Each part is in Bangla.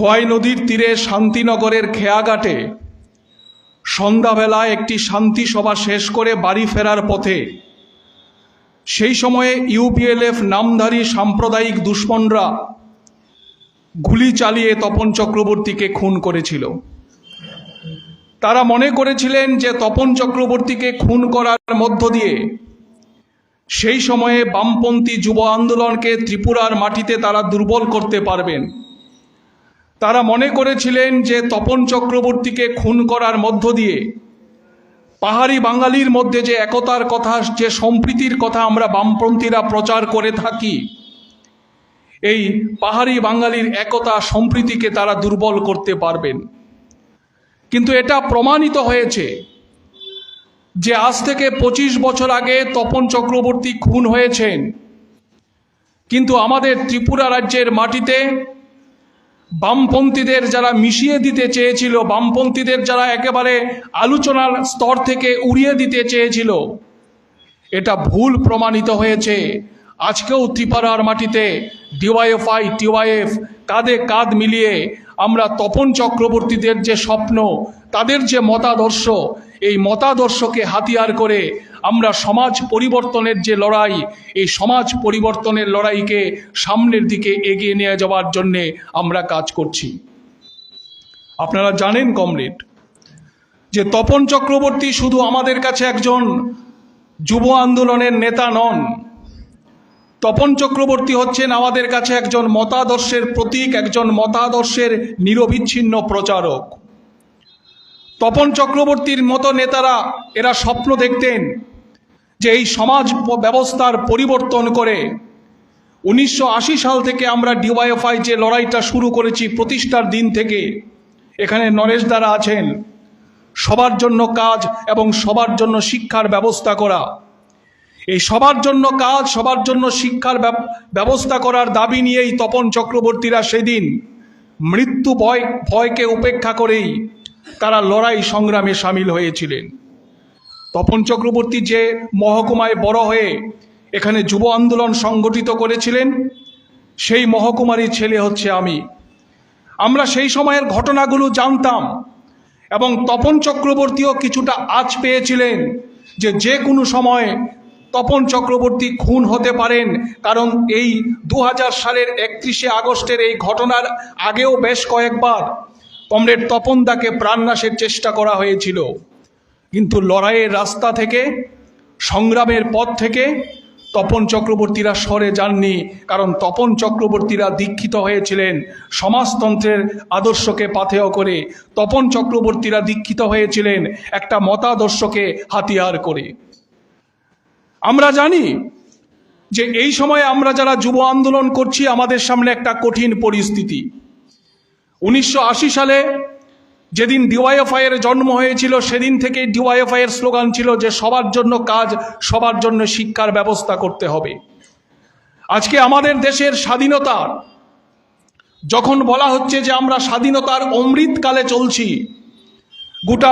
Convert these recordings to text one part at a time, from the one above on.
খোয়াই নদীর তীরে শান্তিনগরের খেয়াঘাটে। সন্ধ্যাবেলা একটি শান্তি সভা শেষ করে বাড়ি ফেরার পথে। সেই সময়ে ইউপিএলএফ নামধারী সাম্প্রদায়িক দুশ্মনরা গুলি চালিয়ে তপন চক্রবর্তীকে খুন করেছিল। তারা মনে করেছিলেন যে তপন চক্রবর্তীকে খুন করার মধ্য দিয়ে সেই সময়ে বামপন্থী যুব আন্দোলনকে ত্রিপুরার মাটিতে তারা দুর্বল করতে পারবেন। তারা মনে করেছিলেন যে তপন চক্রবর্তীকে খুন করার মধ্য দিয়ে পাহাড়ি বাঙালির মধ্যে যে একতার কথা, যে সম্প্রীতির কথা আমরা বামপন্থীরা প্রচার করে থাকি, এই পাহাড়ি বাঙালির একতা সম্প্রীতিকে তারা দুর্বল করতে পারবেন। কিন্তু এটা প্রমাণিত হয়েছে যে আজ থেকে পঁচিশ বছর আগে তপন চক্রবর্তী খুন হয়েছেন। কিন্তু আমাদের ত্রিপুরা রাজ্যের মাটিতে বামপন্থীদের যারা মিশিয়ে দিতে চেয়েছিল, বামপন্থীদের যারা একেবারে আলোচনার স্তর থেকে উড়িয়ে দিতে চেয়েছিল, এটা ভুল প্রমাণিত হয়েছে। আজকেও ত্রিপুরার মাটিতে ডিওয়াইএফআই টিওয়াইএফ কাঁধে কাঁধ মিলিয়ে আমরা তপন চক্রবর্তীদের যে স্বপ্ন, তাদের যে মতাদর্শ, এই মতাদর্শকে হাতিয়ার করে আমরা সমাজ পরিবর্তনের যে লড়াই, এই সমাজ পরিবর্তনের লড়াইকে সামনের দিকে এগিয়ে নিয়ে যাওয়ার জন্যে আমরা কাজ করছি। আপনারা জানেন, কমরেড, যে তপন চক্রবর্তী শুধু আমাদের কাছে একজন যুব আন্দোলনের নেতা নন। তপন চক্রবর্তী হচ্ছেন আমাদের কাছে একজন মতাদর্শের প্রতীক, একজন মতাদর্শের নিরবিচ্ছিন্ন প্রচারক। তপন চক্রবর্তীর মতো নেতারা, এরা স্বপ্ন দেখতেন যে এই সমাজ ব্যবস্থার পরিবর্তন করে উনিশশো আশি সাল থেকে আমরা ডিওয়াইএফআই যে লড়াইটা শুরু করেছি প্রতিষ্ঠার দিন থেকে, এখানে নরেশ দ্বারা আছেন। সবার জন্য কাজ এবং সবার জন্য শিক্ষার ব্যবস্থা করা। এই সবার জন্য কাজ, সবার জন্য শিক্ষার ব্যবস্থা করার দাবি নিয়েই তপন চক্রবর্তীরা সেদিন মৃত্যু ভয়, ভয়কে উপেক্ষা করেই তারা লড়াই সংগ্রামে সামিল হয়েছিলেন। তপন চক্রবর্তী যে মহকুমায় বড় হয়ে এখানে যুব আন্দোলন সংগঠিত করেছিলেন, সেই মহকুমারই ছেলে হচ্ছে আমি। আমরা সেই সময়ের ঘটনাগুলো জানতাম এবং তপন চক্রবর্তীও কিছুটা আজ পেয়েছিলেন যে যে কোনো সময় তপন চক্রবর্তী খুন হতে পারেন, কারণ এই দু হাজার সালের একত্রিশে আগস্টের এই ঘটনার আগেও বেশ কয়েকবার কমরেড তপন দাকে প্রাণনাশের চেষ্টা করা হয়েছিল। কিন্তু লড়াইয়ের রাস্তা থেকে, সংগ্রামের পথ থেকে তপন চক্রবর্তীরা সরে যাননি, কারণ তপন চক্রবর্তীরা দীক্ষিত হয়েছিলেন সমাজতন্ত্রের আদর্শকে পাথেয় করে। তপন চক্রবর্তীরা দীক্ষিত হয়েছিলেন একটা মতাদর্শকে হাতিয়ার করে। আমরা জানি যে এই সময়ে আমরা যারা যুব আন্দোলন করছি, আমাদের সামনে একটা কঠিন পরিস্থিতি। উনিশশো আশি সালে যেদিন ডিওয়াইএফআই এর জন্ম হয়েছিল, সেদিন থেকে ডিওয়াইএফআই এর স্লোগান ছিল যে সবার জন্য কাজ, সবার জন্য শিক্ষার ব্যবস্থা করতে হবে। আজকে আমাদের দেশের স্বাধীনতা, যখন বলা হচ্ছে যে আমরা স্বাধীনতার অমৃতকালে চলছি, গোটা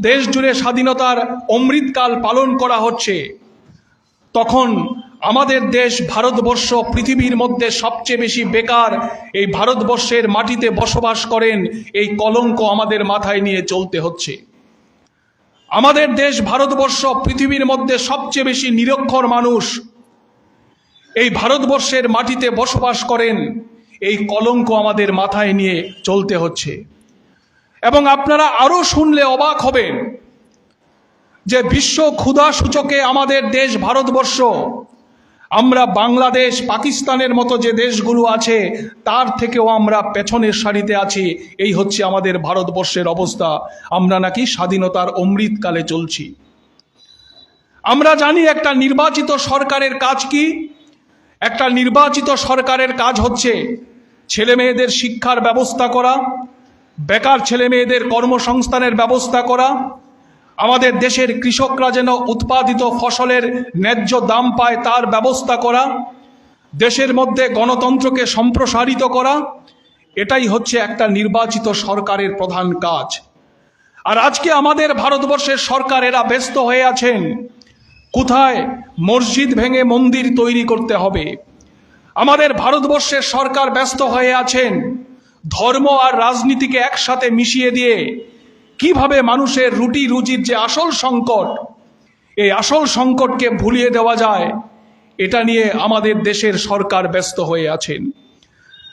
দেশ জুড়ে স্বাধীনতার অমৃতকাল পালন করা হচ্ছে, তখন আমাদের দেশ ভারতবর্ষ পৃথিবীর মধ্যে সবচেয়ে বেশি বেকার, এই ভারতবর্ষের মাটিতে বসবাস করেন, এই কলঙ্ক আমাদের মাথায় নিয়ে চলতে হচ্ছে। আমাদের দেশ ভারতবর্ষ পৃথিবীর মধ্যে সবচেয়ে বেশি নিরক্ষর মানুষ। এই ভারতবর্ষের মাটিতে বসবাস করেন, এই কলঙ্ক আমাদের মাথায় নিয়ে চলতে হচ্ছে। এবং আপনারা আরও শুনলে অবাক হবেন যে বিশ্ব ক্ষুধা সূচকে আমাদের দেশ ভারতবর্ষ আমরা বাংলাদেশ, পাকিস্তানের মতো যে দেশগুলো আছে, তার থেকেও আমরা পেছনের সারিতে আছি। এই হচ্ছে আমাদের ভারতবর্ষের অবস্থা। আমরা নাকি স্বাধীনতার অমৃতকালে চলছি। আমরা জানি একটা নির্বাচিত সরকারের কাজ কি। একটা নির্বাচিত সরকারের কাজ হচ্ছে ছেলে মেয়েদের শিক্ষার ব্যবস্থা করা, বেকার ছেলে মেয়েদের কর্মসংস্থানের ব্যবস্থা করা আমাদের দেশের কৃষকরা যেন উৎপাদিত ফসলের ন্যায্য দাম পায় তার ব্যবস্থা করা, দেশের মধ্যে গণতন্ত্রকে সম্প্রসারিত করা, এটাই হচ্ছে একটা নির্বাচিত সরকারের প্রধান কাজ। আর আজকে আমাদের ভারতবর্ষের সরকার এরা ব্যস্ত হয়ে আছেন। কোথায় মসজিদ ভেঙে মন্দির তৈরি করতে হবে? আমাদের ভারতবর্ষের সরকার ব্যস্ত হয়ে আছেন। ধর্ম আর রাজনীতিকে একসাথে মিশিয়ে দিয়ে কীভাবে মানুষের রুটি রুজির যে আসল সংকট, এই আসল সংকটকে ভুলিয়ে দেওয়া যায়, এটা নিয়ে আমাদের দেশের সরকার ব্যস্ত হয়ে আছেন।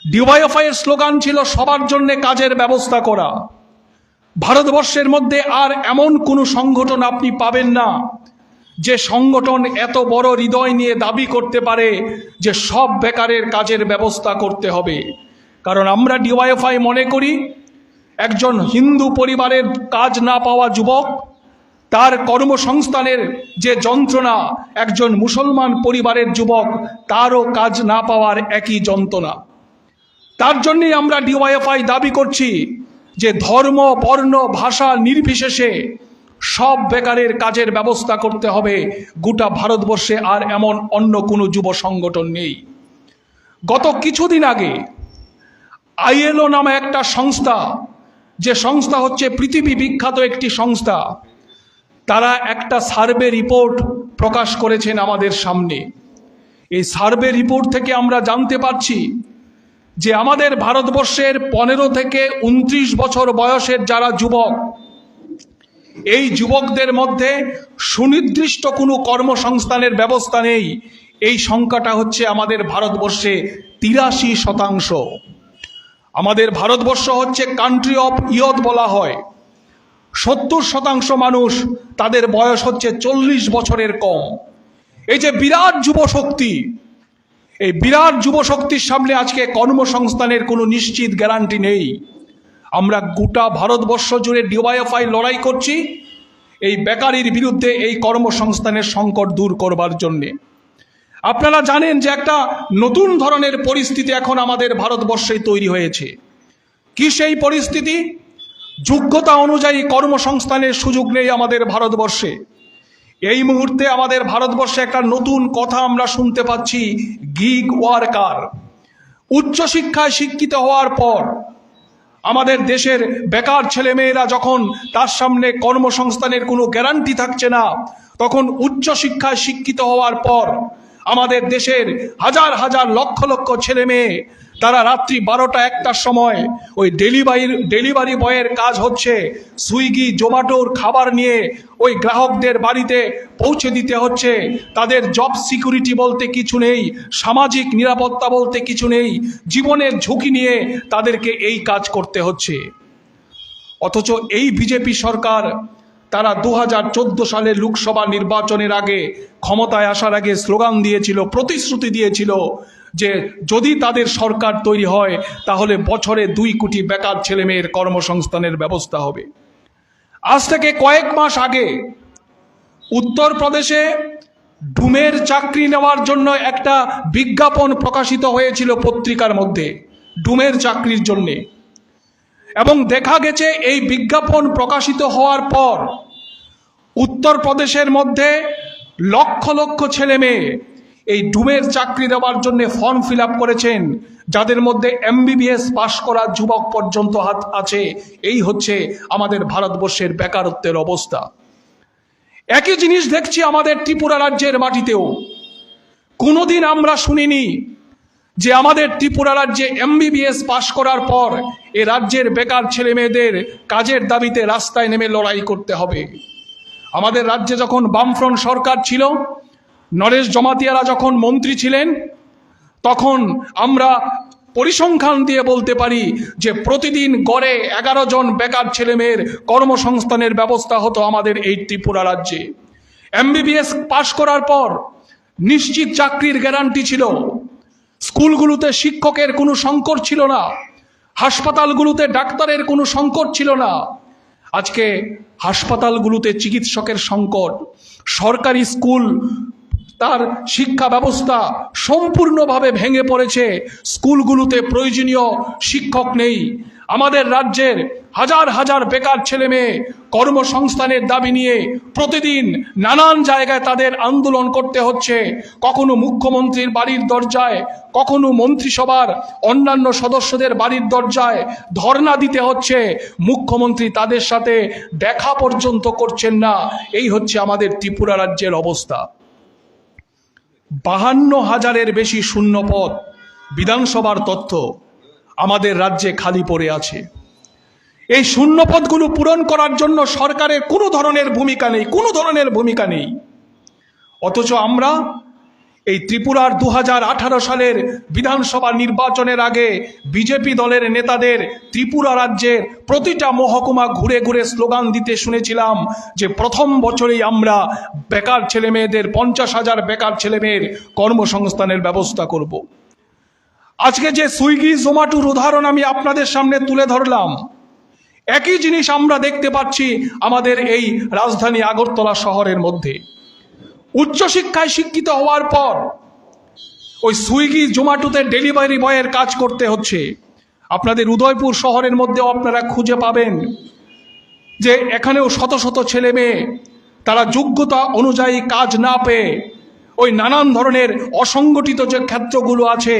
ডিওয়াইএফআই এর স্লোগান ছিল, সবার জন্য কাজের ব্যবস্থা করা। ভারতবর্ষের মধ্যে আর এমন কোনো সংগঠন আপনি পাবেন না, যে সংগঠন এত বড় হৃদয় নিয়ে দাবি করতে পারে যে সব বেকারের কাজের ব্যবস্থা করতে হবে। কারণ আমরা ডিওয়াইএফআই মনে করি একজন হিন্দু পরিবারের কাজ না পাওয়া যুবক, তার কর্মসংস্থানের যে যন্ত্রণা একজন মুসলমান পরিবারের যুবক, তারও কাজ না পাওয়ার একই যন্ত্রণা। তার জন্যই আমরা ডিওয়াইএফআই দাবি করছি যে ধর্ম, বর্ণ, ভাষা নির্বিশেষে সব বেকারের কাজের ব্যবস্থা করতে হবে গোটা ভারতবর্ষে, আর এমন অন্য কোনো যুব সংগঠন নেই। গত কিছুদিন আগে আইএলও নামে একটা সংস্থা যে সংস্থা হচ্ছে পৃথিবী বিখ্যাত একটি সংস্থা, তারা একটা সার্ভে রিপোর্ট প্রকাশ করেছেন আমাদের সামনে। এই সার্ভে রিপোর্ট থেকে আমরা জানতে পারছি যে আমাদের ভারতবর্ষের পনেরো থেকে উনত্রিশ বছর বয়সের যারা যুবক, এই যুবকদের মধ্যে সুনির্দিষ্ট কোনো কর্মসংস্থানের ব্যবস্থা নেই। এই সংখ্যাটা হচ্ছে আমাদের ভারতবর্ষে তিরাশি শতাংশ। আমাদের ভারতবর্ষ হচ্ছে কান্ট্রি অফ ইয়ত বলা হয়। সত্তর শতাংশ মানুষ তাদের বয়স হচ্ছে চল্লিশ বছরের কম। এই যে বিরাট যুব শক্তি, এই বিরাট যুব শক্তির সামনে আজকে কর্মসংস্থানের কোনো নিশ্চিত গ্যারান্টি নেই। আমরা গোটা ভারতবর্ষ জুড়ে ডিওয়াইএফআই লড়াই করছি এই বেকারির বিরুদ্ধে এই কর্মসংস্থানের সংকট দূর করবার জন্যে। আপনারা জানেন যে একটা নতুন ধরনের পরিস্থিতি এখন আমাদের ভারতবর্ষে তৈরি হয়েছে। কি সেই পরিস্থিতি? যোগ্যতা অনুযায়ী কর্মসংস্থানের সুযোগ নেই আমাদের ভারতবর্ষে। এই মুহূর্তে আমাদের ভারতবর্ষে একটা নতুন কথা আমরা শুনতে পাচ্ছি গিগ ওয়ার্কার উচ্চশিক্ষায় শিক্ষিত হওয়ার পর আমাদের দেশের বেকার ছেলেমেয়েরা যখন তার সামনে কর্মসংস্থানের কোনো গ্যারান্টি থাকছে না, তখন উচ্চশিক্ষায় শিক্ষিত হওয়ার পর আমাদের দেশের হাজার হাজার লক্ষ লক্ষ ছেলে মেয়ে, তারা রাত্রি বারোটা একটার সময় ওই ডেলিভারি ডেলিভারি বয়ের কাজ হচ্ছে সুইগি, জোম্যাটোর খাবার নিয়ে ওই গ্রাহকদের বাড়িতে পৌঁছে দিতে হচ্ছে। তাদের জব সিকিউরিটি বলতে কিছু নেই, সামাজিক নিরাপত্তা বলতে কিছু নেই, জীবনের ঝুঁকি নিয়ে তাদেরকে এই কাজ করতে হচ্ছে। অথচ এই বিজেপি সরকার তারা দু হাজার চোদ্দ সালে লোকসভা নির্বাচনের আগে, ক্ষমতায় আসার আগে স্লোগান দিয়েছিল, প্রতিশ্রুতি দিয়েছিল যে যদি তাদের সরকার তৈরি হয়, তাহলে বছরে দুই কোটি বেকার ছেলেমেয়ের কর্মসংস্থানের ব্যবস্থা হবে। আজ থেকে কয়েক মাস আগে, উত্তরপ্রদেশে ডুমের চাকরি নেওয়ার জন্য একটা বিজ্ঞাপন প্রকাশিত হয়েছিল পত্রিকার মধ্যে, ডুমের চাকরির জন্যে। এবং দেখা গেছে এই বিজ্ঞাপন প্রকাশিত হওয়ার পর উত্তরপ্রদেশের মধ্যে লক্ষ লক্ষ ছেলে মেয়ে এই ডুমের চাকরি দেওয়ার জন্য ফর্ম ফিল করেছেন, যাদের মধ্যে এমবিবিএস পাশ করা যুবক পর্যন্ত হাত আছে। এই হচ্ছে আমাদের ভারতবর্ষের বেকারত্বের অবস্থা। একই জিনিস দেখছি আমাদের ত্রিপুরা রাজ্যের মাটিতেও। কোনোদিন আমরা শুনিনি যে আমাদের ত্রিপুরা রাজ্যে এমবিবিএস পাশ করার পর এ রাজ্যের বেকার ছেলে মেয়েদের কাজের দাবিতে রাস্তায় নেমে লড়াই করতে হবে। আমাদের রাজ্যে যখন বামফ্রন্ট সরকার ছিল, নরেশ জমাতিয়ারা যখন মন্ত্রী ছিলেন, তখন আমরা পরিসংখ্যান দিয়ে বলতে পারি যে প্রতিদিন গড়ে এগারো জন বেকার ছেলে মেয়ের কর্মসংস্থানের ব্যবস্থা হতো আমাদের এই ত্রিপুরা রাজ্যে। এমবিবিএস পাশ করার পর নিশ্চিত চাকরির গ্যারান্টি ছিল। স্কুলগুলোতে শিক্ষকের কোনো সংকট ছিল না, হাসপাতালগুলোতে ডাক্তারের কোনো সংকট ছিল না। আজকে হাসপাতালগুলোতে চিকিৎসকের সংকট, সরকারি স্কুল, তার শিক্ষা ব্যবস্থা সম্পূর্ণভাবে ভেঙে পড়েছে, স্কুলগুলোতে প্রয়োজনীয় শিক্ষক নেই। আমাদের রাজ্যের হাজার হাজার বেকার ছেলে মেয়ে কর্মসংস্থানের দাবি নিয়ে প্রতিদিন নানান জায়গায় তাদের আন্দোলন করতে হচ্ছে। কখনো মুখ্যমন্ত্রীর বাড়ির দরজায়, কখনো মন্ত্রিসভার অন্যান্য সদস্যদের বাড়ির দরজায় ধর্ণা দিতে হচ্ছে। মুখ্যমন্ত্রী তাদের সাথে দেখা পর্যন্ত করছেন না। এই হচ্ছে আমাদের ত্রিপুরা রাজ্যের অবস্থা। বাহান্ন হাজারের বেশি শূন্য পদ বিধানসভার তথ্য। আমাদের রাজ্যে খালি পড়ে আছে। এই শূন্য পদগুলো পূরণ করার জন্য সরকারের কোনো ধরনের ভূমিকা নেই, কোনো ধরনের ভূমিকা নেই। অথচ আমরা এই ত্রিপুরার দু হাজার আঠারো সালের বিধানসভা নির্বাচনের আগে বিজেপি দলের নেতাদের ত্রিপুরা রাজ্যের প্রতিটা মহকুমা ঘুরে ঘুরে স্লোগান দিতে শুনেছিলাম যে প্রথম বছরেই আমরা বেকার ছেলেমেয়েদের পঞ্চাশ হাজার বেকার ছেলেমেয়ের কর্মসংস্থানের ব্যবস্থা করব। আজকে যে সুইগি জোম্যাটোর উদাহরণ আমি আপনাদের সামনে তুলে ধরলাম। একই জিনিস আমরা দেখতে পাচ্ছি আমাদের এই রাজধানী আগরতলা শহরের মধ্যে। উচ্চশিক্ষায় শিক্ষিত হওয়ার পর ওই সুইগি জোম্যাটোতে ডেলিভারি বয়ের কাজ করতে হচ্ছে। আপনাদের উদয়পুর শহরের মধ্যেও আপনারা খুঁজে পাবেন যে এখানেও শত শত ছেলে মেয়ে তারা যোগ্যতা অনুযায়ী কাজ না পেয়ে ওই নানান ধরনের অসংগঠিত যে ক্ষেত্রগুলো আছে,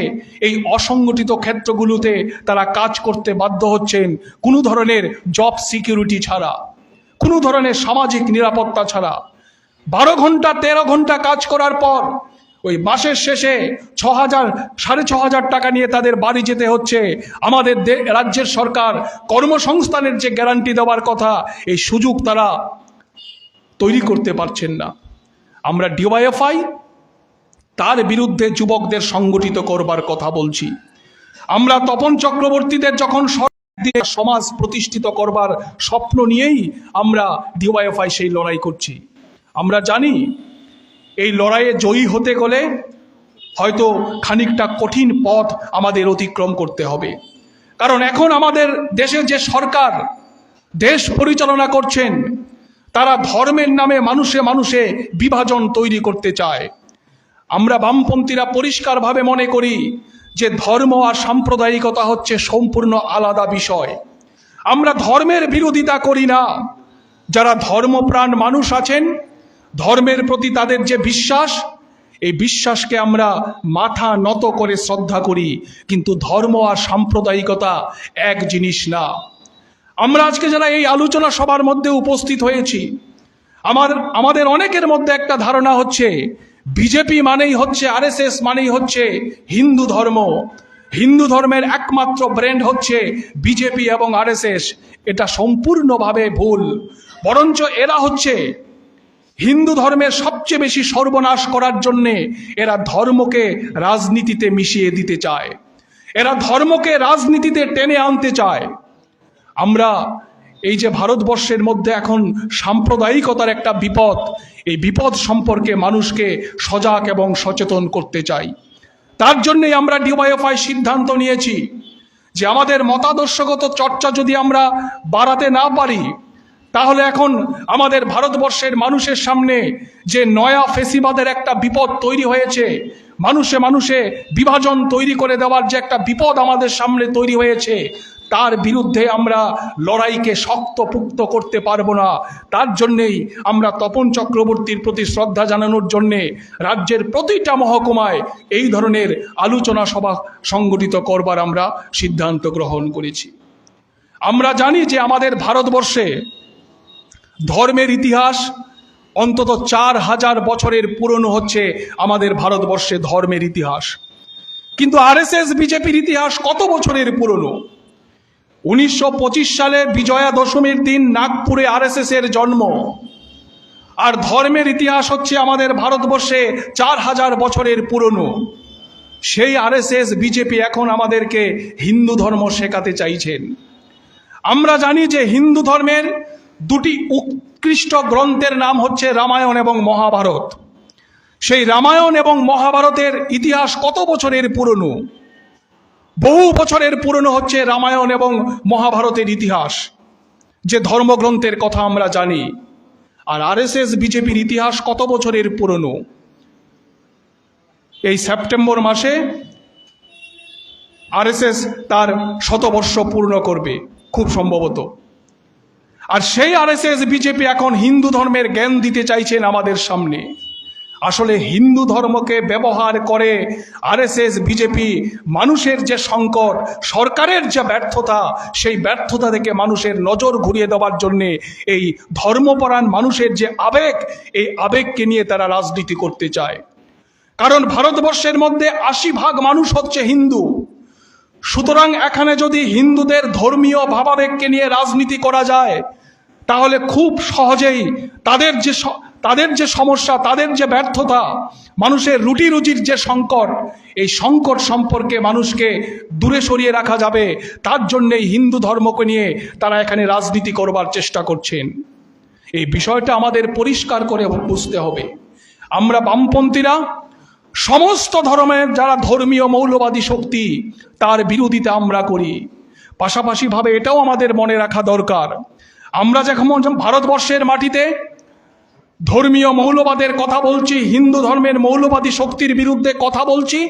এই অসংগঠিত ক্ষেত্রগুলোতে তারা কাজ করতে বাধ্য হচ্ছেন কোনো ধরনের জব সিকিউরিটি ছাড়া, কোনো ধরনের সামাজিক নিরাপত্তা ছাড়া। বারো ঘণ্টা, তেরো ঘণ্টা কাজ করার পর, ওই মাসের শেষে ছ হাজার, সাড়ে ছ হাজার টাকা নিয়ে তাদের বাড়ি যেতে হচ্ছে। আমাদের রাজ্যের সরকার কর্মসংস্থানের যে গ্যারান্টি দেওয়ার কথা, এই সুযোগ তারা তৈরি করতে পারছেন না। আমরা ডিওয়াইএফআই তার বিরুদ্ধে যুবকদের সংগঠিত করবার কথা বলছি। আমরা তপন চক্রবর্তীদের যখন সমাজ প্রতিষ্ঠিত করবার স্বপ্ন নিয়েই আমরা ডিওয়াইএফআই সেই লড়াই করছি। আমরা জানি এই লড়াইয়ে জয়ী হতে গেলে হয়তো খানিকটা কঠিন পথ আমাদের অতিক্রম করতে হবে। কারণ এখন আমাদের দেশের যে সরকার, দেশ পরিচালনা করছেন, তারা ধর্মের নামে মানুষে মানুষে বিভাজন তৈরি করতে চায়। আমরা বামপন্থীরা পরিষ্কারভাবে মনে করি যে ধর্ম আর সাম্প্রদায়িকতা হচ্ছে সম্পূর্ণ আলাদা বিষয়। আমরা ধর্মের বিরোধিতা করি না। যারা ধর্মপ্রাণ মানুষ আছেন, ধর্মের প্রতি তাদের যে বিশ্বাস, এই বিশ্বাসকে আমরা মাথা নত করে শ্রদ্ধা করি, কিন্তু ধর্ম আর সাম্প্রদায়িকতা এক জিনিস না। আমরা আজকে যারা এই আলোচনা সবার মধ্যে উপস্থিত হয়েছি, আমার, আমাদের অনেকের মধ্যে একটা ধারণা হচ্ছে বিজেপি মানেই হচ্ছে আরএসএস, মানেই হচ্ছে হিন্দু ধর্ম। হিন্দু ধর্মের একমাত্র ব্র্যান্ড হচ্ছে বিজেপি এবং আরএসএস। এটা সম্পূর্ণভাবে ভুল। বরঞ্চ এরা হচ্ছে হিন্দু ধর্মের সবচেয়ে বেশি সর্বনাশ করার জন্যে এরা ধর্মকে রাজনীতিতে মিশিয়ে দিতে চায়। এরা ধর্মকে রাজনীতিতে টেনে আনতে চায়। আমরা এই যে ভারতবর্ষের মধ্যে এখন সাম্প্রদায়িকতার একটা বিপদ, এই বিপদ সম্পর্কে মানুষকে সজাগ এবং সচেতন করতে চাই। তার জন্যই আমরা ডিওয়াইএফআই সিদ্ধান্ত নিয়েছি যে আমাদের মতাদর্শগত চর্চা যদি আমরা বাড়াতে না পারি তাহলে এখন আমাদের ভারতবর্ষের মানুষের সামনে যে নয়া ফেসিবাদের একটা বিপদ তৈরি হয়েছে, মানুষে মানুষে বিভাজন তৈরি করে দেওয়ার যে একটা বিপদ আমাদের সামনে তৈরি হয়েছে, তার বিরুদ্ধে আমরা লড়াইকে শক্তপুক্ত করতে পারব না। তার জন্যেই আমরা তপন চক্রবর্তীর প্রতি শ্রদ্ধা জানানোর জন্যে রাজ্যের প্রতিটা মহকুমায় এই ধরনের আলোচনা সভা সংগঠিত করবার আমরা সিদ্ধান্ত গ্রহণ করেছি। আমরা জানি যে আমাদের ভারতবর্ষে ধর্মের ইতিহাস অন্তত চার হাজার বছরের পুরনো হচ্ছে আমাদের ভারতবর্ষে ধর্মের ইতিহাস। কিন্তু আরএসএস, বিজেপির ইতিহাস কত বছরের পুরনো? উনিশশো পঁচিশ সালে বিজয়া দশমীর দিন নাগপুরে আরএসএস এর জন্ম। আর ধর্মের ইতিহাস হচ্ছে আমাদের ভারতবর্ষে চার হাজার বছরের পুরনো। সেই আরএসএস, বিজেপি এখন আমাদেরকে হিন্দু ধর্ম শেখাতে চাইছেন। আমরা জানি যে হিন্দু ধর্মের দুটি উৎকৃষ্ট গ্রন্থের নাম হচ্ছে রামায়ণ এবং মহাভারত। সেই রামায়ণ এবং মহাভারতের ইতিহাস কত বছরের পুরনো? বহু বছরের পুরনো হচ্ছে রামায়ণ এবং মহাভারতের ইতিহাস। যে ধর্মগ্রন্থের কথা আমরা জানি, আর আরএসএস, বিজেপির ইতিহাস কত বছরের পুরনো? এই সেপ্টেম্বর মাসে আরএসএস তার শতবর্ষ পূর্ণ করবে, খুব সম্ভবত। আর সেই আরএসএস বিজেপি এখন হিন্দু ধর্মের জ্ঞান দিতে চাইছেন আমাদের সামনে। আসলে হিন্দু ধর্মকে ব্যবহার করে আরএসএস বিজেপি মানুষের যে সংকট, সরকারের যে ব্যর্থতা, সেই ব্যর্থতা থেকে মানুষের নজর ঘুরিয়ে দেওয়ার জন্যে এই ধর্মপরাণ মানুষের যে আবেগ, এই আবেগকে নিয়ে তারা রাজনীতি করতে চায়। কারণ ভারতবর্ষের মধ্যে আশি ভাগ মানুষ হচ্ছে হিন্দু। সুতরাং এখানে যদি হিন্দুদের ধর্মীয় ভাবাবেগকে নিয়ে রাজনীতি করা যায়, তাহলে খুব সহজেই তাদের যে তাদের যে সমস্যা, তাদের যে ব্যর্থতা, মানুষের রুটি রুজির যে সংকট, এই সংকট সম্পর্কে মানুষকে দূরে সরিয়ে রাখা যাবে। তার জন্যেই হিন্দু ধর্মকে নিয়ে তারা এখানে রাজনীতি করবার চেষ্টা করছেন। এই বিষয়টা আমাদের পরিষ্কার করে বুঝতে হবে। আমরা বামপন্থীরা সমস্ত ধর্মের যারা ধর্মীয় মৌলবাদী শক্তি, তার বিরোধিতা আমরা করি। পাশাপাশিভাবে এটাও আমাদের মনে রাখা দরকার। আমরা যখন ভারতবর্ষের মাটিতে ধর্মীয় মৌলবাদের কথা বলছি, হিন্দু ধর্মের মৌলবাদী শক্তির বিরুদ্ধে কথা বলছি,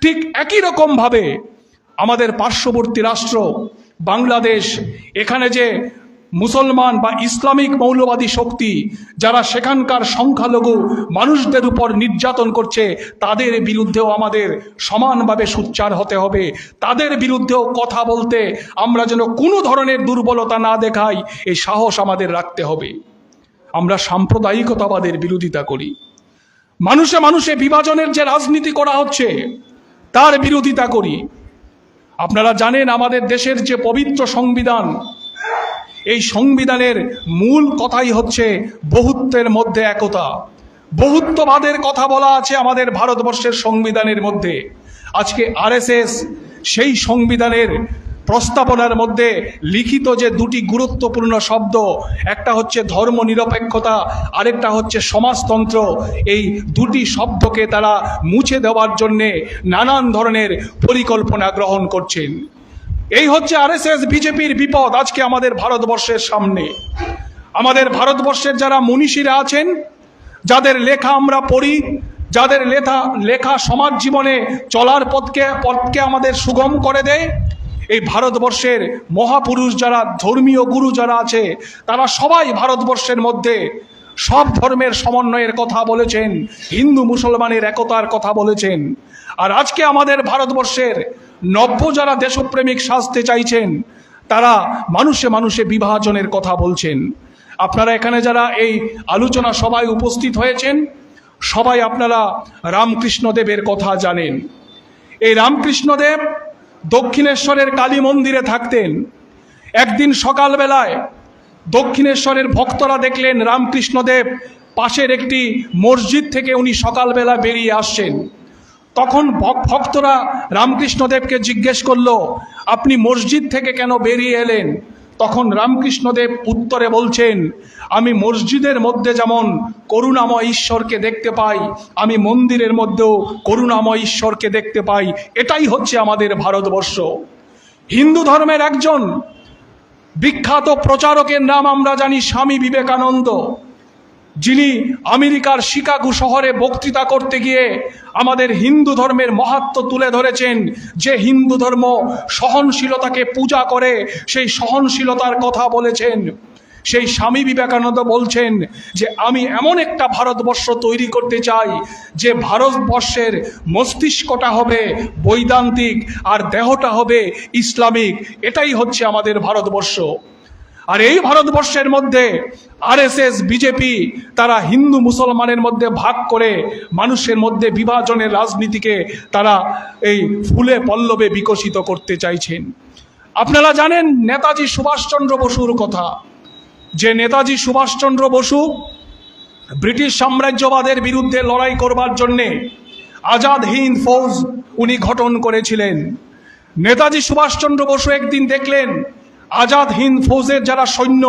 ঠিক একই রকমভাবে আমাদের পার্শ্ববর্তী রাষ্ট্র, বাংলাদেশ, এখানে যে মুসলমান বা ইসলামিক মৌলবাদী শক্তি যারা সেখানকার সংখ্যালঘু মানুষদের উপর নির্যাতন করছে, তাদের বিরুদ্ধেও আমাদের সমানভাবে সোচ্চার হতে হবে। তাদের বিরুদ্ধেও কথা বলতে আমরা যেন কোনো ধরনের দুর্বলতা না দেখাই এই সাহস আমাদের রাখতে হবে। আমরা সাম্প্রদায়িকতাবাদের বিরোধিতা করি। মানুষে মানুষে বিভাজনের যে রাজনীতি করা হচ্ছে, তার বিরোধিতা করি। আপনারা জানেন আমাদের দেশের যে পবিত্র সংবিধান এই সংবিধানের মূল কথাই হচ্ছে বহুত্বের মধ্যে একতা। বহুত্ববাদের কথা বলা আছে আমাদের ভারতবর্ষের সংবিধানের মধ্যে। আজকে আরএসএস সেই সংবিধানের প্রস্তাবনার মধ্যে লিখিত যে দুটি গুরুত্বপূর্ণ শব্দ, একটা হচ্ছে ধর্ম নিরপেক্ষতা আরেকটা হচ্ছে সমাজতন্ত্র, এই দুটি শব্দকে তারা মুছে দেওয়ার জন্যে নানান ধরনের পরিকল্পনা গ্রহণ করছেন। এই হচ্ছে আরএসএস, বিজেপির বিপদ আজকে আমাদের ভারতবর্ষের সামনে। আমাদের ভারতবর্ষের যারা মনীষীরা আছেন, যাদের লেখা আমরা পড়ি, যাদের লেখা লেখা সমাজ জীবনে চলার পথকে পথকে আমাদের সুগম করে দেয়, এই ভারতবর্ষের মহাপুরুষ যারা, ধর্মীয় গুরু যারা আছে, তারা সবাই ভারতবর্ষের মধ্যে সব ধর্মের সমন্বয়ের কথা বলেছেন, হিন্দু মুসলমানের একতার কথা বলেছেন। আর আজকে আমাদের ভারতবর্ষের নব্য যারা দেশপ্রেমিক সাজতে চাইছেন, তারা মানুষে মানুষে বিভাজনের কথা বলছেন। আপনারা এখানে যারা এই আলোচনা সবাই উপস্থিত হয়েছেন, সবাই আপনারা রামকৃষ্ণদেবের কথা জানেন। এই রামকৃষ্ণদেব দক্ষিণেশ্বরের কালী মন্দিরে থাকতেন। একদিন সকালবেলায় দক্ষিণেশ্বরের ভক্তরা দেখলেন রামকৃষ্ণদেব পাশের একটি মসজিদ থেকে উনি সকালবেলা বেরিয়ে আসছেন। তখন ভক- ভক্তরা রামকৃষ্ণদেবকে জিজ্ঞেস করল, আপনি মসজিদ থেকে কেন বেরিয়ে এলেন? তখন রামকৃষ্ণদেব উত্তরে বলছেন, আমি মসজিদের মধ্যে যেমন করুণাময় ঈশ্বরকে দেখতে পাই, আমি মন্দিরের মধ্যেও করুণাময় ঈশ্বরকে দেখতে পাই। এটাই হচ্ছে আমাদের ভারতবর্ষ। হিন্দু ধর্মের একজন বিখ্যাত প্রচারকের নাম আমরা জানি স্বামী বিবেকানন্দ। যিনি আমেরিকার শিকাগো শহরে বক্তৃতা করতে গিয়ে আমাদের হিন্দু ধর্মের মহাত্ম তুলে ধরেছেন, যে হিন্দু ধর্ম সহনশীলতাকে পূজা করে, সেই সহনশীলতার কথা বলেছেন। সেই স্বামী বিবেকানন্দ বলছেন যে, আমি এমন একটা ভারতবর্ষ তৈরি করতে চাই, যে ভারতবর্ষের মস্তিষ্কটা হবে বৈদান্তিক আর দেহটা হবে ইসলামিক। এটাই হচ্ছে আমাদের ভারতবর্ষ। আর এই ভারতবর্ষের মধ্যে আরএসএস, বিজেপি তারা হিন্দু মুসলমানের মধ্যে ভাগ করে মানুষের মধ্যে বিভাজনের রাজনীতিকে তারা এই ফুলে পল্লবে বিকশিত করতে চাইছেন। আপনারা জানেন নেতাজি সুভাষচন্দ্র বসুর কথা। যে নেতাজি সুভাষচন্দ্র বসু ব্রিটিশ সাম্রাজ্যবাদের বিরুদ্ধে লড়াই করবার জন্যে আজাদ হিন্দ ফৌজ উনি গঠন করেছিলেন। নেতাজি সুভাষচন্দ্র বসু একদিন দেখলেন আজাদ হিন্দ ফৌজের যারা সৈন্য,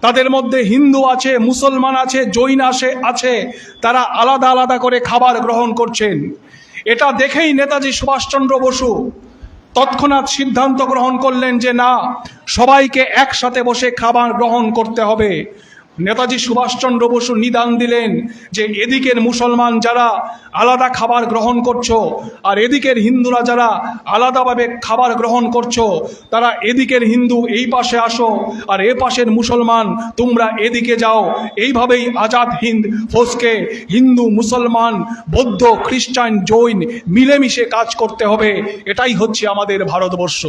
তাদের মধ্যে হিন্দু আছে, মুসলমান আছে, জৈন আছে আছে, তারা আলাদা আলাদা করে খাবার গ্রহণ করছেন। এটা দেখেই নেতাজি সুভাষচন্দ্র বসু তৎক্ষণাৎ সিদ্ধান্ত গ্রহণ করলেন যে না, সবাইকে একসাথে বসে খাবার গ্রহণ করতে হবে। নেতাজি সুভাষচন্দ্র বসু নিদান দিলেন যে এদিকের মুসলমান যারা আলাদা খাবার গ্রহণ করছ আর এদিকের হিন্দুরা যারা আলাদাভাবে খাবার গ্রহণ করছ, তারা এদিকের হিন্দু এই পাশে আসো আর এ পাশের মুসলমান তোমরা এদিকে যাও। এইভাবেই আজাদ হিন্দ ফৌজকে হিন্দু, মুসলমান, বৌদ্ধ, খ্রিস্টান, জৈন মিলেমিশে কাজ করতে হবে। এটাই হচ্ছে আমাদের ভারতবর্ষ।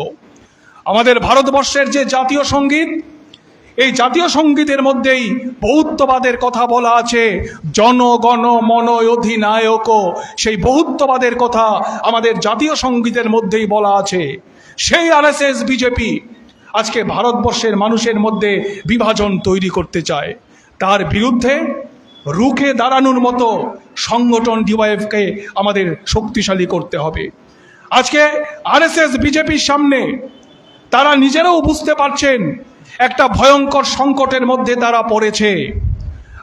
আমাদের ভারতবর্ষের যে জাতীয় সংগীত এই জাতীয় সঙ্গীতের মধ্যেই বহুত্ববাদের কথা বলা আছে। জনগণ মন অধিনায়ক, সেই বহুত্ববাদের কথা আমাদের জাতীয় সঙ্গীতের মধ্যেই বলা আছে। সেই আরএসএস, বিজেপি আজকে ভারতবর্ষের মানুষের মধ্যে বিভাজন তৈরি করতে চায়। তার বিরুদ্ধে রুখে দাঁড়ানোর মতো সংগঠন ডিওয়াইএফকে আমাদের শক্তিশালী করতে হবে। আজকে আরএসএস, বিজেপির সামনে তারা নিজেরাও বুঝতে পারছেন একটা ভয়ঙ্কর সংকটের মধ্যে তারা পড়েছে।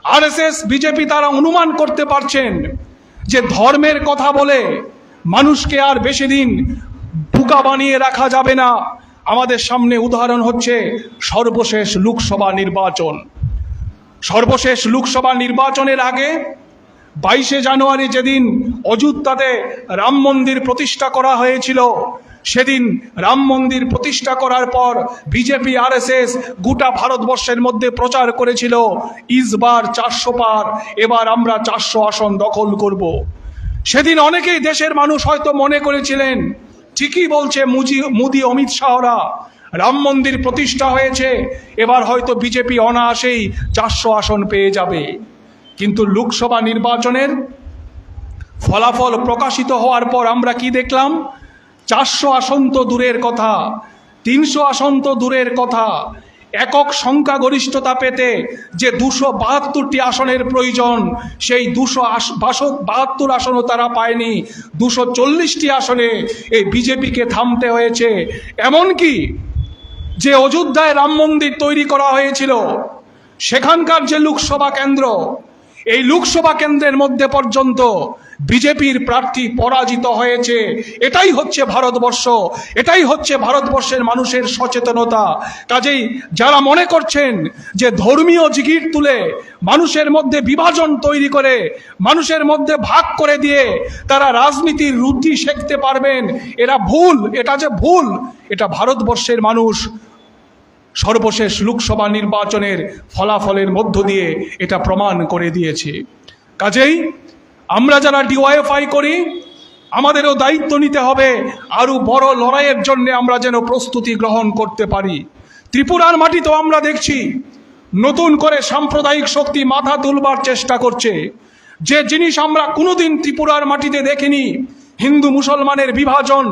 আরএসএস, বিজেপি তারা অনুমান করতে পারছেন যে ধর্মের কথা বলে মানুষকে আর বেশি দিন বোকা বানিয়ে রাখা যাবে না। আমাদের সামনে উদাহরণ হচ্ছে সর্বশেষ লোকসভা নির্বাচন। সর্বশেষ লোকসভা নির্বাচনের আগে বাইশে জানুয়ারি যেদিন অযোধ্যাতে রাম মন্দির প্রতিষ্ঠা করা হয়েছিল সেদিন রাম মন্দির প্রতিষ্ঠা করার পর বিজেপি, আরএসএস গোটা ভারতবর্ষের মধ্যে প্রচার করেছিল, ইসবার চারশো পার, এবার আমরা চারশো আসন দখল করব। সেদিন অনেকেই দেশের মানুষ হয়তো মনে করেছিলেন, ঠিকই বলছে মুজি, মোদি, অমিত শাহরা, রাম মন্দির প্রতিষ্ঠা হয়েছে, এবার হয়তো বিজেপি অনায়াসেই চারশো আসন পেয়ে যাবে। কিন্তু লোকসভা নির্বাচনের ফলাফল প্রকাশিত হওয়ার পর আমরা কি দেখলাম? চারশো আসন তো দূরের কথা, তিনশো আসন তো দূরের কথা, একক সংখ্যাগরিষ্ঠতা পেতে যে দুশো বাহাত্তরটি আসনের প্রয়োজন, সেই দুশো বাসক বাহাত্তর আসনও তারা পায়নি। দুশো চল্লিশটি আসনে এই বিজেপিকে থামতে হয়েছে। এমনকি যে অযোধ্যায় রাম মন্দির তৈরি করা হয়েছিল, সেখানকার যে লোকসভা কেন্দ্র, এই লোকসভা কেন্দ্রের মধ্যে পর্যন্ত বিজেপির প্রার্থী পরাজিত হয়েছে। এটাই হচ্ছে ভারতবর্ষ। এটাই হচ্ছে ভারতবর্ষের মানুষের সচেতনতা। কাজেই যারা মনে করছেন যে ধর্মীয় জিগির তুলে মানুষের মধ্যে বিভাজন তৈরি করে, মানুষের মধ্যে ভাগ করে দিয়ে তারা রাজনীতির রুদ্ধি শেখতে পারবেন, এরা ভুল, এটা যে ভুল, এটা ভারতবর্ষের মানুষ সর্বশেষ লোকসভা নির্বাচনের ফলাফলের মধ্য দিয়ে এটা প্রমাণ করে দিয়েছে। কাজেই আমরা যারা ডিওয়াইএফআই করি, আমাদেরও দায়িত্ব নিতে হবে আরও বড় লড়াইয়ের জন্য আমরা যেন প্রস্তুতি গ্রহণ করতে পারি। ত্রিপুরার মাটিতেও আমরা দেখছি নতুন করে সাম্প্রদায়িক শক্তি মাথা তুলবার চেষ্টা করছে। যে জিনিস আমরা কোনোদিন ত্রিপুরার মাটিতে দেখিনি, হিন্দু মুসলমানের বিভাজন,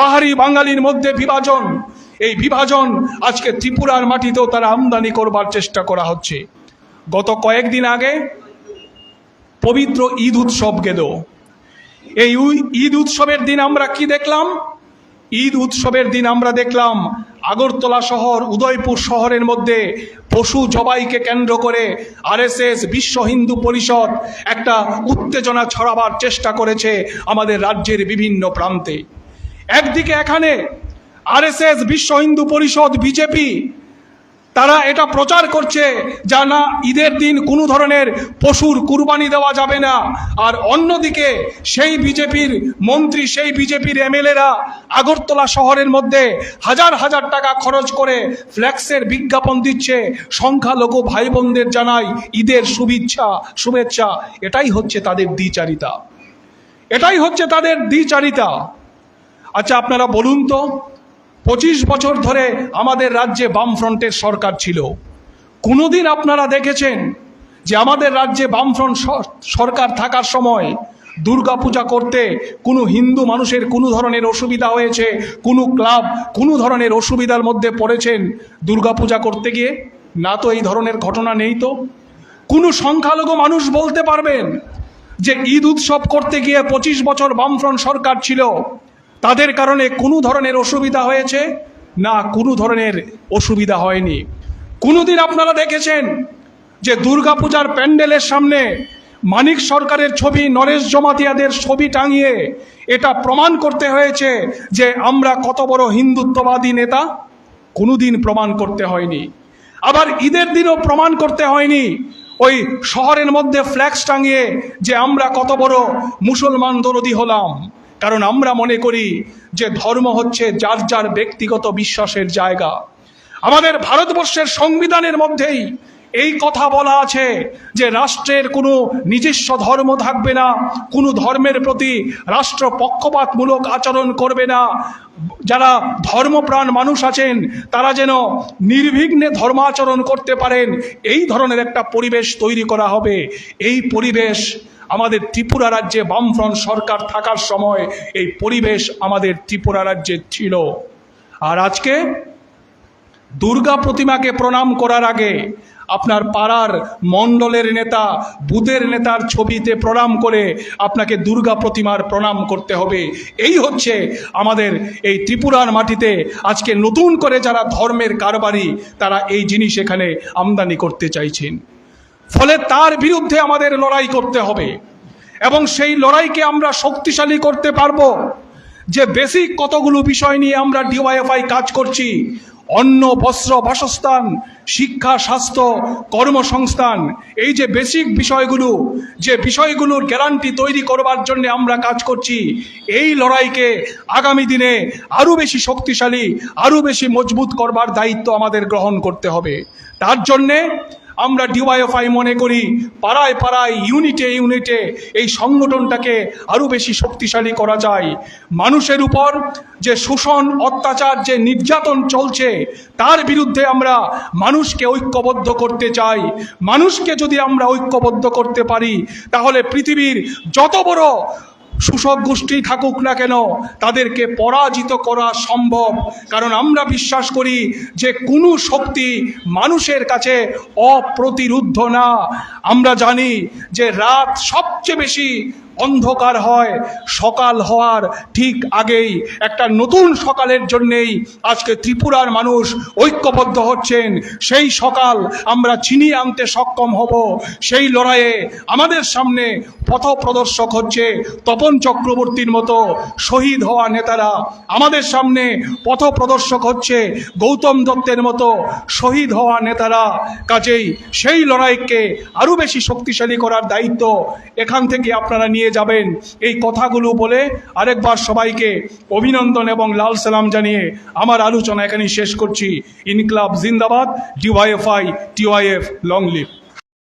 পাহাড়ি বাঙালির মধ্যে বিভাজন, এই বিভাজন আজকে ত্রিপুরার মাটিতেও তারা আমদানি করবার চেষ্টা করা হচ্ছে। গত কয়েকদিন আগে পবিত্র ঈদ উৎসব গেল এই ঈদ উৎসবের দিন আমরা কি দেখলাম? ঈদ উৎসবের দিন আমরা দেখলাম আগরতলা শহর, উদয়পুর শহরের মধ্যে পশু জবাইকে কেন্দ্র করে আরএসএস বিশ্ব হিন্দু পরিষদ একটা উত্তেজনা ছড়াবার চেষ্টা করেছে আমাদের রাজ্যের বিভিন্ন প্রান্তে। একদিকে এখানে আরএসএস বিশ্ব হিন্দু পরিষদ, বিজেপি তারা এটা প্রচার করছে যা না ঈদের দিন কোনো ধরনের পশুর কুরবানি দেওয়া যাবে না। আর অন্যদিকে সেই বিজেপির মন্ত্রী, সেই বিজেপির এমএলএরা আগরতলা শহরের মধ্যে হাজার হাজার টাকা খরচ করে ফ্ল্যাক্সের বিজ্ঞাপন দিচ্ছে। সংখ্যালঘু ভাই বোনদের জানায় ঈদের শুভেচ্ছা শুভেচ্ছা। এটাই হচ্ছে তাদের দ্বিচারিতা। এটাই হচ্ছে তাদের দ্বিচারিতা। আচ্ছা আপনারা বলুন তো পঁচিশ বছর ধরে আমাদের রাজ্যে বামফ্রন্টের সরকার ছিল। কোনোদিন আপনারা দেখেছেন যে আমাদের রাজ্যে বামফ্রন্ট সরকার থাকার সময় দুর্গাপূজা করতে কোনো হিন্দু মানুষের কোনো ধরনের অসুবিধা হয়েছে? কোনো ক্লাব কোনো ধরনের অসুবিধার মধ্যে পড়েছেন দুর্গাপূজা করতে গিয়ে? না তো এই ধরনের ঘটনা নেই তো। কোনো সংখ্যালঘু মানুষ বলতে পারবেন যে ঈদ উৎসব করতে গিয়ে পঁচিশ বছর বামফ্রন্ট সরকার ছিল। তাদের কারণে কোনো ধরনের অসুবিধা হয়েছে? না, কোনো ধরনের অসুবিধা হয়নি। কোনোদিন আপনারা দেখেছেন যে দুর্গাপূজার প্যান্ডেলের সামনে মানিক সরকারের ছবি, নরেশ জমাতিয়াদের ছবি টাঙিয়ে এটা প্রমাণ করতে হয়েছে যে আমরা কত বড় হিন্দুত্ববাদী নেতা? কোনোদিন প্রমাণ করতে হয়নি। আবার ঈদের দিনও প্রমাণ করতে হয়নি ওই শহরের মধ্যে ফ্ল্যাক্স টাঙিয়ে যে আমরা কত বড় মুসলমান দরদি হলাম। কারণ আমরা মনে করি যে ধর্ম হচ্ছে যার যার ব্যক্তিগত বিশ্বাসের জায়গা। আমাদের ভারতবর্ষের সংবিধানের মধ্যেই এই কথা বলা আছে যে রাষ্ট্রের কোনো নিজস্ব ধর্ম থাকবে না, কোনো ধর্মের প্রতি রাষ্ট্র পক্ষপাতমূলক আচরণ করবে না। যারা ধর্মপ্রাণ মানুষ আছেন, তারা যেন নির্বিঘ্নে ধর্মাচরণ করতে পারেন। এই ধরনের একটা পরিবেশ তৈরি করা হবে। এই পরিবেশ আমাদের ত্রিপুরা রাজ্যে বামফ্রন্ট সরকার থাকার সময় এই পরিবেশ আমাদের ত্রিপুরা রাজ্যে ছিল। আর আজকে দুর্গা প্রতিমাকে প্রণাম করার আগে আপনার পাড়ার মণ্ডলের নেতা বুধের নেতার ছবিতে প্রণাম করে আপনাকে দুর্গা প্রতিমার প্রণাম করতে হবে। এই হচ্ছে আমাদের এই ত্রিপুরার মাটিতে আজকে নতুন করে যারা ধর্মের কারবারি, তারা এই জিনিস এখানে আমদানি করতে চাইছেন। ফলে তার বিরুদ্ধে আমাদের লড়াই করতে হবে। এবং সেই লড়াইকে আমরা শক্তিশালী করতে পারব। যে বেসিক কতগুলো বিষয় নিয়ে আমরা ডিওয়াইএফআই কাজ করছি, অন্ন, বস্ত্র, বাসস্থান, শিক্ষা, স্বাস্থ্য, কর্মসংস্থান, এই যে বেসিক বিষয়গুলো, যে বিষয়গুলোর গ্যারান্টি তৈরি করবার জন্য আমরা কাজ করছি, এই লড়াইকে আগামী দিনে আরও বেশি শক্তিশালী, আরও বেশি মজবুত করবার দায়িত্ব আমাদের গ্রহণ করতে হবে। তার জন্যে আমরা ডিওয়াইএফআই মনে করি, পাড়ায় পাড়ায়, ইউনিটে ইউনিটে এই সংগঠনটাকে আরও বেশি শক্তিশালী করা যায়। মানুষের উপর যে শোষণ, অত্যাচার, যে নির্যাতন চলছে, তার বিরুদ্ধে আমরা মানুষকে ঐক্যবদ্ধ করতে চাই। মানুষকে যদি আমরা ঐক্যবদ্ধ করতে পারি, তাহলে পৃথিবীর যত বড় শোষক গোষ্ঠী থাকুক না কেন, তাদেরকে পরাজিত করা সম্ভব। কারণ আমরা বিশ্বাস করি যে কোনো শক্তি মানুষের কাছে অপ্রতিরুদ্ধ না। আমরা জানি যে রাত সবচেয়ে বেশি অন্ধকার হয়। সকাল হওয়ার ঠিক আগেই একটা নতুন সকালের জন্যেই আজকে ত্রিপুরার মানুষ ঐক্যবদ্ধ হচ্ছেন। সেই সকাল আমরা চিনিয়ে আনতে সক্ষম হব। সেই লড়াইয়ে আমাদের সামনে পথ প্রদর্শক হচ্ছে তপন চক্রবর্তীর মতো শহীদ হওয়া নেতারা। আমাদের সামনে পথ প্রদর্শক হচ্ছে গৌতম দত্তের মতো শহীদ হওয়া নেতারা। কাজেই সেই লড়াইকে আরও বেশি শক্তিশালী করার দায়িত্ব এখান থেকে আপনারা নিয়ে যাবেন। এই কথাগুলো বলে আরেকবার সবাইকে অভিনন্দন এবং লাল সালাম জানিয়ে আমার আলোচনা এখানেই শেষ করছি। ইনকলাব জিন্দাবাদ, ডিওয়াইএফআই, টিওয়াইএফ লং লিভ